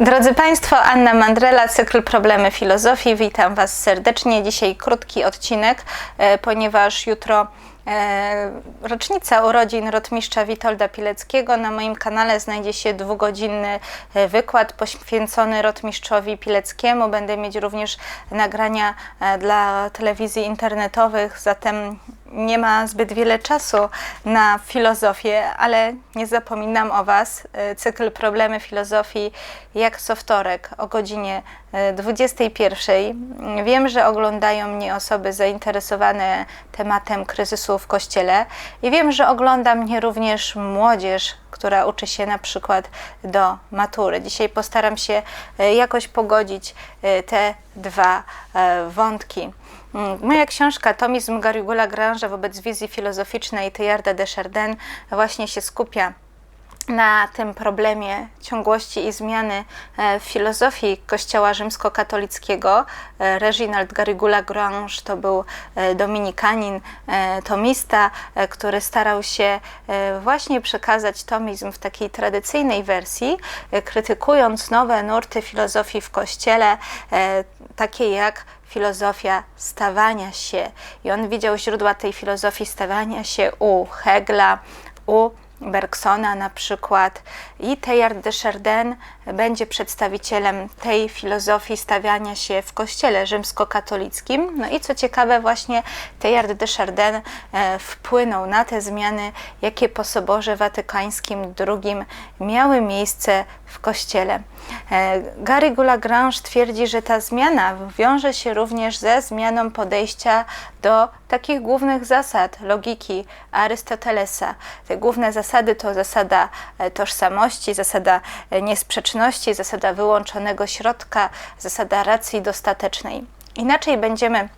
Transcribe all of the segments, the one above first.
Drodzy Państwo, Anna Mandrela, cykl Problemy Filozofii. Witam Was serdecznie. Dzisiaj krótki odcinek, e, ponieważ jutro rocznica urodzin rotmistrza Witolda Pileckiego. Na moim kanale znajdzie się dwugodzinny e, wykład poświęcony rotmistrzowi Pileckiemu. Będę mieć również nagrania e, dla telewizji internetowych, zatem nie ma zbyt wiele czasu na filozofię, ale nie zapominam o Was. E, Cykl Problemy Filozofii jak co wtorek o godzinie e, 21. Wiem, że oglądają mnie osoby zainteresowane tematem kryzysu w Kościele i wiem, że ogląda mnie również młodzież, która uczy się na przykład do matury. Dzisiaj postaram się e, jakoś pogodzić e, te dwa e, wątki. Mm, Moja książka Tomizm Garigula Grange wobec wizji filozoficznej Teilharda de Chardin właśnie się skupia na tym problemie ciągłości i zmiany e, w filozofii Kościoła rzymskokatolickiego. E, Reginald Garigula Grange to był e, dominikanin, tomista, który starał się właśnie przekazać tomizm w takiej tradycyjnej wersji, krytykując nowe nurty filozofii w Kościele, takie jak filozofia stawania się. I on widział źródła tej filozofii stawania się u Hegla, u Bergsona na przykład i Teilhard de Chardin będzie przedstawicielem tej filozofii stawiania się w kościele rzymskokatolickim. No i co ciekawe właśnie Teilhard de Chardin e, wpłynął na te zmiany, jakie po Soborze Watykańskim II miały miejsce w kościele. E, Garrigou Lagrange twierdzi, że ta zmiana wiąże się również ze zmianą podejścia do takich głównych zasad logiki Arystotelesa. Te główne zasady to zasada e, tożsamości, zasada e, niesprzeczności, zasada wyłączonego środka, zasada racji dostatecznej. Inaczej będziemy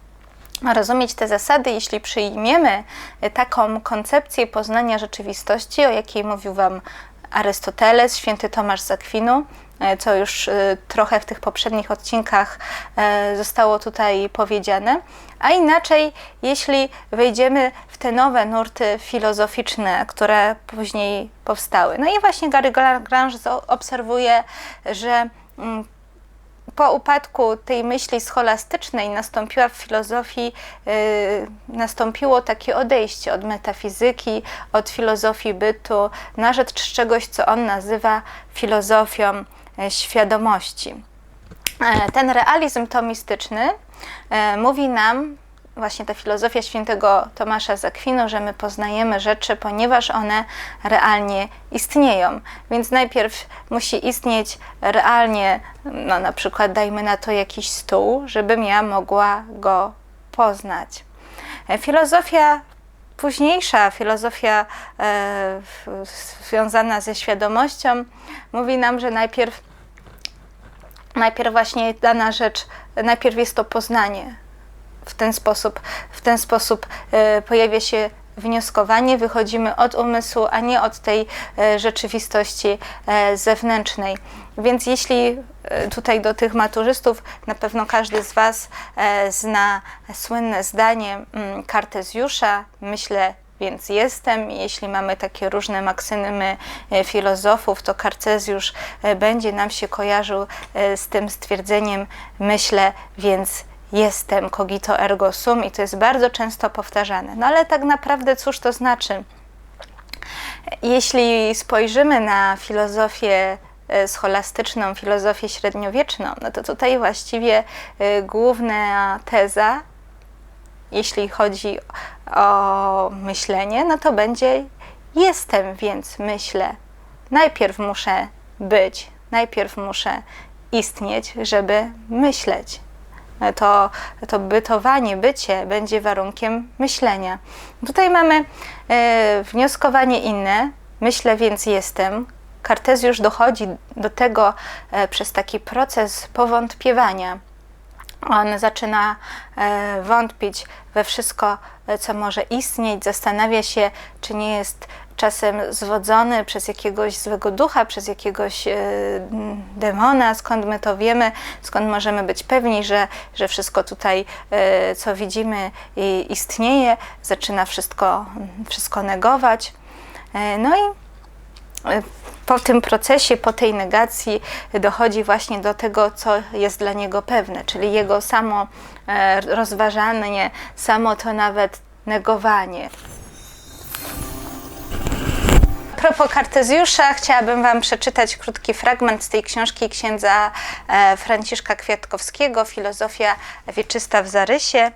rozumieć te zasady, jeśli przyjmiemy taką koncepcję poznania rzeczywistości, o jakiej mówił Wam Arystoteles, święty Tomasz z Akwinu, e, co już e, trochę w tych poprzednich odcinkach e, zostało tutaj powiedziane. A inaczej, jeśli wejdziemy w te nowe nurty filozoficzne, które później powstały. No i właśnie Gary Grange obserwuje, że mm, po upadku tej myśli scholastycznej nastąpiła w filozofii, y, nastąpiło takie odejście od metafizyki, od filozofii bytu na rzecz czegoś, co on nazywa filozofią e, świadomości. E, Ten realizm tomistyczny e, mówi nam, właśnie ta filozofia świętego Tomasza z Akwinu, że my poznajemy rzeczy, ponieważ one realnie istnieją. Więc najpierw musi istnieć realnie, no na przykład dajmy na to jakiś stół, żebym ja mogła go poznać. E, Filozofia późniejsza, filozofia e, związana ze świadomością mówi nam, że najpierw najpierw właśnie dana rzecz, najpierw jest to poznanie. W ten sposób, w ten sposób e, pojawia się wnioskowanie, wychodzimy od umysłu, a nie od tej e, rzeczywistości e, zewnętrznej. Więc jeśli tutaj do tych maturzystów, na pewno każdy z Was zna słynne zdanie mm, Kartezjusza, myślę, więc jestem. Jeśli mamy takie różne maksymy filozofów, to Kartezjusz będzie nam się kojarzył z tym stwierdzeniem myślę, więc jestem, cogito ergo sum i to jest bardzo często powtarzane. No ale tak naprawdę cóż to znaczy? Jeśli spojrzymy na filozofię e, scholastyczną, filozofię średniowieczną, no to tutaj właściwie e, główna teza jeśli chodzi o myślenie, no to będzie jestem, więc myślę. Najpierw muszę być, najpierw muszę istnieć, żeby myśleć. To, to bytowanie, bycie będzie warunkiem myślenia. Tutaj mamy e, wnioskowanie inne. Myślę, więc jestem. Kartezjusz dochodzi do tego e, przez taki proces powątpiewania on zaczyna e, wątpić we wszystko, e, co może istnieć, zastanawia się, czy nie jest czasem zwodzony przez jakiegoś złego ducha, przez jakiegoś e, demona, skąd my to wiemy, skąd możemy być pewni, że, że wszystko tutaj, co widzimy, istnieje, zaczyna wszystko, wszystko negować. No i po tym procesie, po tej negacji dochodzi właśnie do tego, co jest dla niego pewne, czyli jego samo e, rozważanie, samo to nawet negowanie. A propos Kartezjusza, chciałabym Wam przeczytać krótki fragment z tej książki księdza e, Franciszka Kwiatkowskiego, Filozofia wieczysta w zarysie.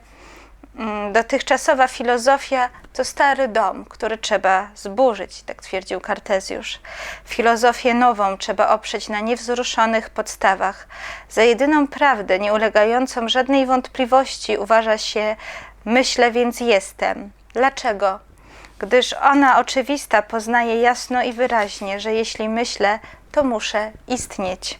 Mm, Dotychczasowa filozofia to stary dom, który trzeba zburzyć, tak twierdził Kartezjusz. Filozofię nową trzeba oprzeć na niewzruszonych podstawach. Za jedyną prawdę, nie ulegającą żadnej wątpliwości, uważa się myślę, więc jestem. Dlaczego? Gdyż ona oczywista poznaje jasno i wyraźnie, że jeśli myślę, to muszę istnieć.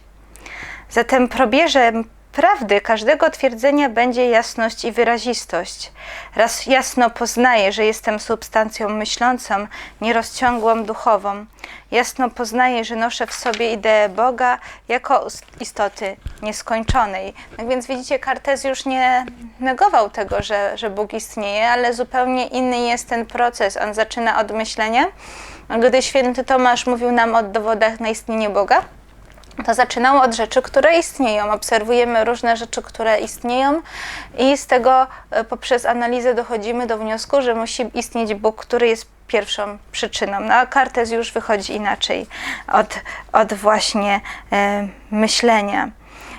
Zatem probierzem prawdy każdego twierdzenia będzie jasność i wyrazistość. Raz jasno poznaję, że jestem substancją myślącą, nierozciągłą duchową. Jasno poznaję, że noszę w sobie ideę Boga jako istoty nieskończonej. No więc widzicie, Kartezjusz nie negował tego, że, że Bóg istnieje, ale zupełnie inny jest ten proces. On zaczyna od myślenia. Gdy święty Tomasz mówił nam o dowodach na istnienie Boga, to zaczynało od rzeczy, które istnieją. Obserwujemy różne rzeczy, które istnieją, i z tego e, poprzez analizę dochodzimy do wniosku, że musi istnieć Bóg, który jest pierwszą przyczyną. No a Kartez już wychodzi inaczej od, od właśnie e, myślenia.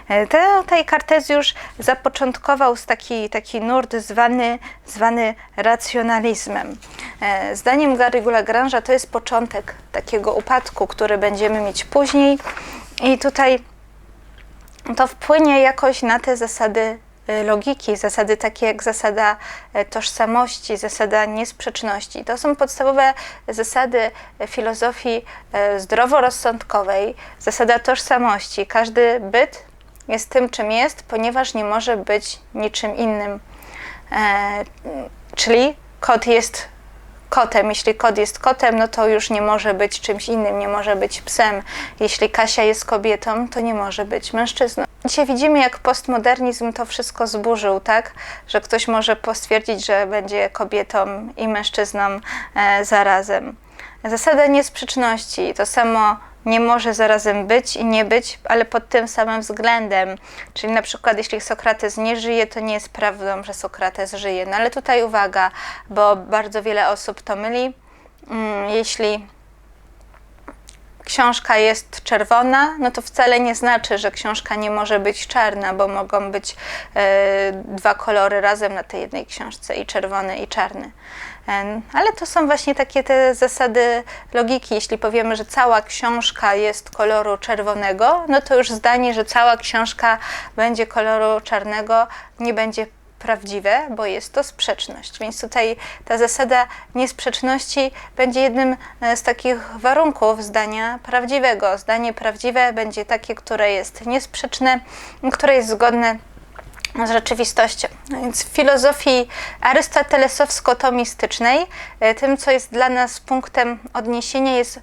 E, Tutaj Kartezjusz zapoczątkował z taki, taki nurt zwany, zwany racjonalizmem. E, Zdaniem Gary'ego Lagrange'a to jest początek takiego upadku, który będziemy mieć później. I tutaj to wpłynie jakoś na te zasady y, logiki, zasady takie jak zasada e, tożsamości, zasada niesprzeczności. To są podstawowe zasady e, filozofii zdroworozsądkowej, zasada tożsamości. Każdy byt jest tym, czym jest, ponieważ nie może być niczym innym. E, czyli kot jest kotem. Jeśli kot jest kotem, no to już nie może być czymś innym, nie może być psem. Jeśli Kasia jest kobietą, to nie może być mężczyzną. Dzisiaj widzimy, jak postmodernizm to wszystko zburzył, tak? Że ktoś może postwierdzić, że będzie kobietą i mężczyzną e, zarazem. Zasada niesprzeczności to samo nie może zarazem być i nie być, ale pod tym samym względem. Czyli na przykład, jeśli Sokrates nie żyje, to nie jest prawdą, że Sokrates żyje. No ale tutaj uwaga, bo bardzo wiele osób to myli. Mm, Jeśli książka jest czerwona, no to wcale nie znaczy, że książka nie może być czarna, bo mogą być e, dwa kolory razem na tej jednej książce, i czerwony, i czarny. Ale to są właśnie takie te zasady logiki. Jeśli powiemy, że cała książka jest koloru czerwonego, no to już zdanie, że cała książka będzie koloru czarnego, nie będzie prawdziwe, bo jest to sprzeczność. Więc tutaj ta zasada niesprzeczności będzie jednym e, z takich warunków zdania prawdziwego. Zdanie prawdziwe będzie takie, które jest niesprzeczne, które jest zgodne z rzeczywistością. No Więc w filozofii arystotelesowsko-tomistycznej e, tym, co jest dla nas punktem odniesienia, jest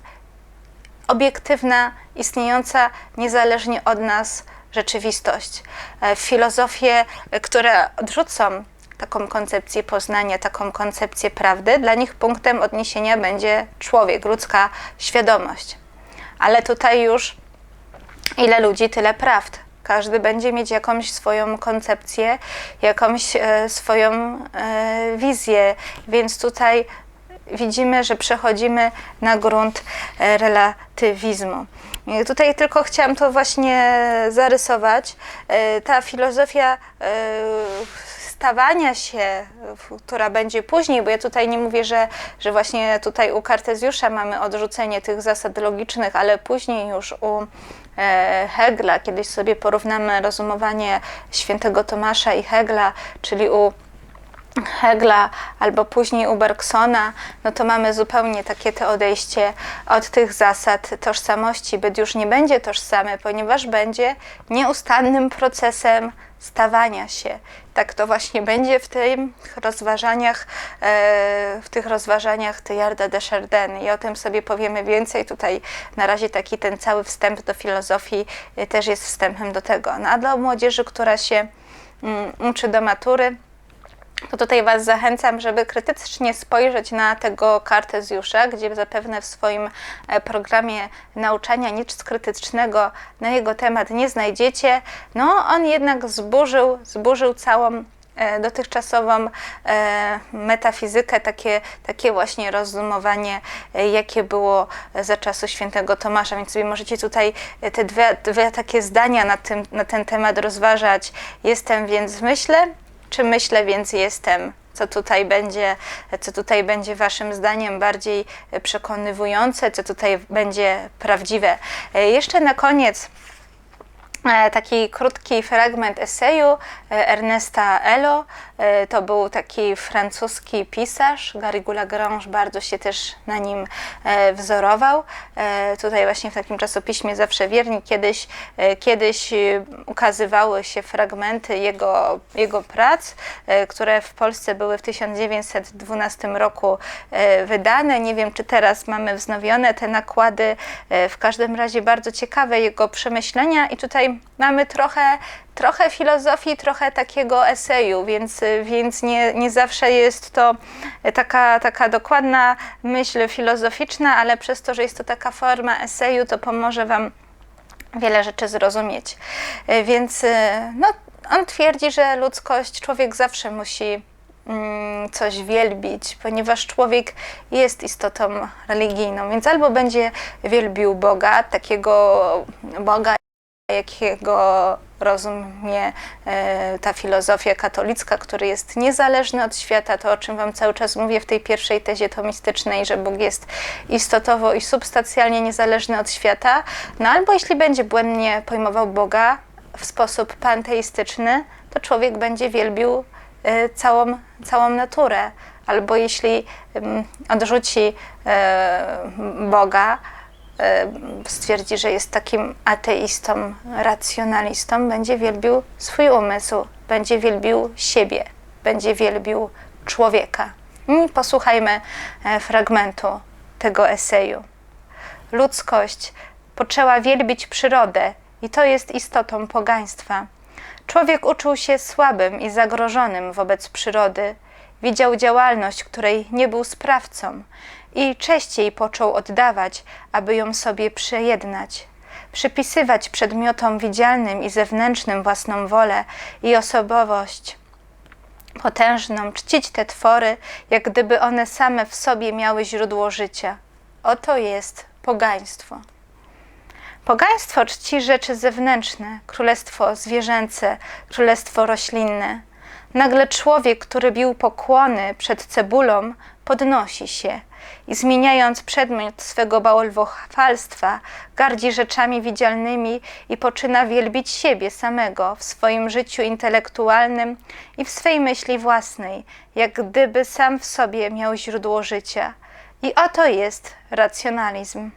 obiektywna, istniejąca niezależnie od nas rzeczywistość. E, Filozofie, e, które odrzucą taką koncepcję poznania, taką koncepcję prawdy, dla nich punktem odniesienia będzie człowiek, ludzka świadomość. Ale tutaj już ile ludzi, tyle prawd. Każdy będzie mieć jakąś swoją koncepcję, jakąś e, swoją e, wizję, więc tutaj widzimy, że przechodzimy na grunt e, relatywizmu. I tutaj tylko chciałam to właśnie zarysować. E, Ta filozofia e, stawania się, która będzie później, bo ja tutaj nie mówię, że, że właśnie tutaj u Kartezjusza mamy odrzucenie tych zasad logicznych, ale później już u e, Hegla, kiedyś sobie porównamy rozumowanie świętego Tomasza i Hegla, czyli u Hegla albo później u Bergsona, no to mamy zupełnie takie to odejście od tych zasad tożsamości. Byt już nie będzie tożsamy, ponieważ będzie nieustannym procesem stawania się. Tak to właśnie będzie w tych rozważaniach, e, w tych rozważaniach Teilharda de Chardin i o tym sobie powiemy więcej. Tutaj na razie taki ten cały wstęp do filozofii e, też jest wstępem do tego. No a dla młodzieży, która się mm, uczy do matury, to tutaj Was zachęcam, żeby krytycznie spojrzeć na tego Kartezjusza, gdzie zapewne w swoim e, programie nauczania nic krytycznego na jego temat nie znajdziecie. No, on jednak zburzył, zburzył całą e, dotychczasową e, metafizykę, takie, takie właśnie rozumowanie, jakie było za czasu świętego Tomasza. Więc sobie możecie tutaj te dwie, dwie takie zdania na, tym, na ten temat rozważać. Jestem więc myślę, czy myślę, więc jestem. Co tutaj będzie, co tutaj będzie Waszym zdaniem bardziej przekonywujące, co tutaj będzie prawdziwe. E, Jeszcze na koniec taki krótki fragment eseju e, Ernesta Elo. E, To był taki francuski pisarz. Garrigou Lagrange bardzo się też na nim e, wzorował. E, Tutaj właśnie w takim czasopiśmie Zawsze Wierni kiedyś, e, kiedyś e, ukazywały się fragmenty jego, jego prac, e, które w Polsce były w 1912 roku e, wydane. Nie wiem, czy teraz mamy wznowione te nakłady. E, W każdym razie bardzo ciekawe jego przemyślenia i tutaj mamy trochę, trochę filozofii, trochę takiego eseju, więc, więc nie, nie zawsze jest to taka, taka dokładna myśl filozoficzna, ale przez to, że jest to taka forma eseju, to pomoże Wam wiele rzeczy zrozumieć. E, Więc e, no, on twierdzi, że ludzkość, człowiek zawsze musi mm, coś wielbić, ponieważ człowiek jest istotą religijną, więc albo będzie wielbił Boga, takiego Boga, jakiego rozumie e, ta filozofia katolicka, który jest niezależny od świata, to o czym Wam cały czas mówię w tej pierwszej tezie tomistycznej, że Bóg jest istotowo i substancjalnie niezależny od świata, no albo jeśli będzie błędnie pojmował Boga w sposób panteistyczny, to człowiek będzie wielbił e, całą, całą naturę, albo jeśli ym, odrzuci e, Boga, stwierdzi, że jest takim ateistą, racjonalistą, będzie wielbił swój umysł, będzie wielbił siebie, będzie wielbił człowieka. I posłuchajmy e, fragmentu tego eseju. Ludzkość poczęła wielbić przyrodę i to jest istotą pogaństwa. Człowiek uczuł się słabym i zagrożonym wobec przyrody, widział działalność, której nie był sprawcą i częściej począł oddawać, aby ją sobie przejednać. Przypisywać przedmiotom widzialnym i zewnętrznym własną wolę i osobowość potężną, czcić te twory, jak gdyby one same w sobie miały źródło życia. Oto jest pogaństwo. Pogaństwo czci rzeczy zewnętrzne, królestwo zwierzęce, królestwo roślinne. Nagle człowiek, który bił pokłony przed cebulą, podnosi się i zmieniając przedmiot swego bałwochwalstwa, gardzi rzeczami widzialnymi i poczyna wielbić siebie samego w swoim życiu intelektualnym i w swej myśli własnej, jak gdyby sam w sobie miał źródło życia. I oto jest racjonalizm.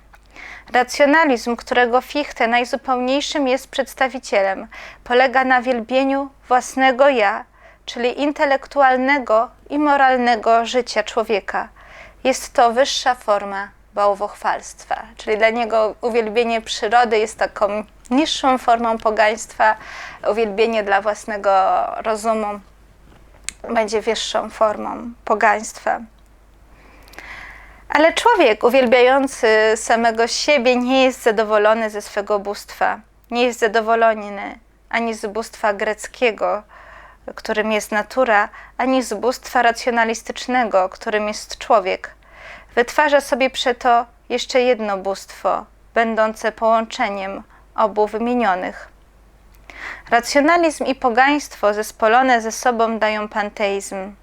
Racjonalizm, którego Fichte najzupełniejszym jest przedstawicielem, polega na wielbieniu własnego ja, czyli intelektualnego i moralnego życia człowieka. Jest to wyższa forma bałwochwalstwa, czyli dla niego uwielbienie przyrody jest taką niższą formą pogaństwa, uwielbienie dla własnego rozumu będzie wyższą formą pogaństwa. Ale człowiek uwielbiający samego siebie nie jest zadowolony ze swego bóstwa. Nie jest zadowolony ani z bóstwa greckiego, którym jest natura, ani z bóstwa racjonalistycznego, którym jest człowiek. Wytwarza sobie przeto jeszcze jedno bóstwo, będące połączeniem obu wymienionych. Racjonalizm i pogaństwo zespolone ze sobą dają panteizm.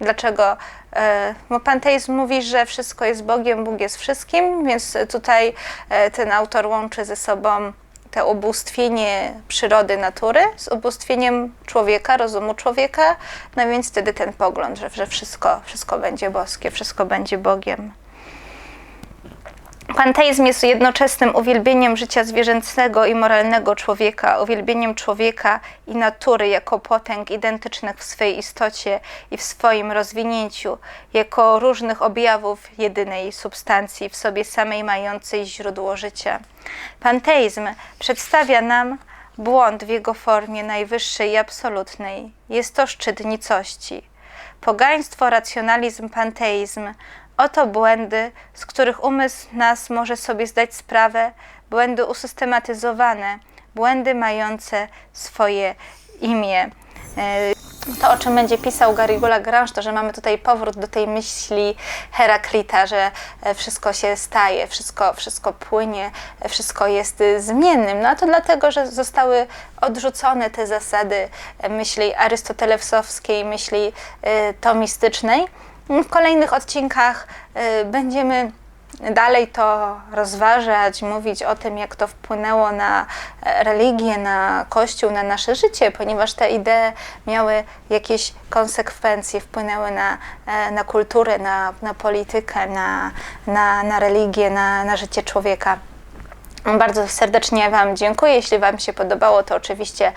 Dlaczego? E, Bo panteizm mówi, że wszystko jest Bogiem, Bóg jest wszystkim, więc tutaj e, ten autor łączy ze sobą to ubóstwienie przyrody, natury z ubóstwieniem człowieka, rozumu człowieka, no więc wtedy ten pogląd, że, że wszystko, wszystko będzie boskie, wszystko będzie Bogiem. Panteizm jest jednoczesnym uwielbieniem życia zwierzęcego i moralnego człowieka, uwielbieniem człowieka i natury jako potęg identycznych w swej istocie i w swoim rozwinięciu, jako różnych objawów jedynej substancji w sobie samej mającej źródło życia. Panteizm przedstawia nam błąd w jego formie najwyższej i absolutnej. Jest to szczyt nicości. Pogaństwo, racjonalizm, panteizm. Oto błędy, z których umysł nas może sobie zdać sprawę, błędy usystematyzowane, błędy mające swoje imię. E, To, o czym będzie pisał Garigula Grange, to, że mamy tutaj powrót do tej myśli Heraklita, że e, wszystko się staje, wszystko, wszystko płynie, e, wszystko jest zmiennym. No a to dlatego, że zostały odrzucone te zasady myśli arystotelesowskiej, myśli tomistycznej. W kolejnych odcinkach e, będziemy dalej to rozważać, mówić o tym, jak to wpłynęło na e, religię, na Kościół, na nasze życie, ponieważ te idee miały jakieś konsekwencje, wpłynęły na, e, na kulturę, na, na politykę, na, na, na religię, na, na życie człowieka. Bardzo serdecznie Wam dziękuję. Jeśli Wam się podobało, to oczywiście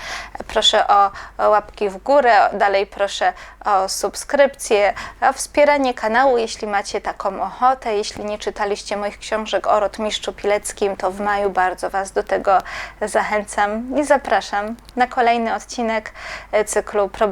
proszę o, łapki w górę. Dalej proszę o subskrypcję, o wspieranie kanału, jeśli macie taką ochotę. Jeśli nie czytaliście moich książek o Rotmistrzu Pileckim, to w maju bardzo Was do tego zachęcam i zapraszam na kolejny odcinek cyklu Problemy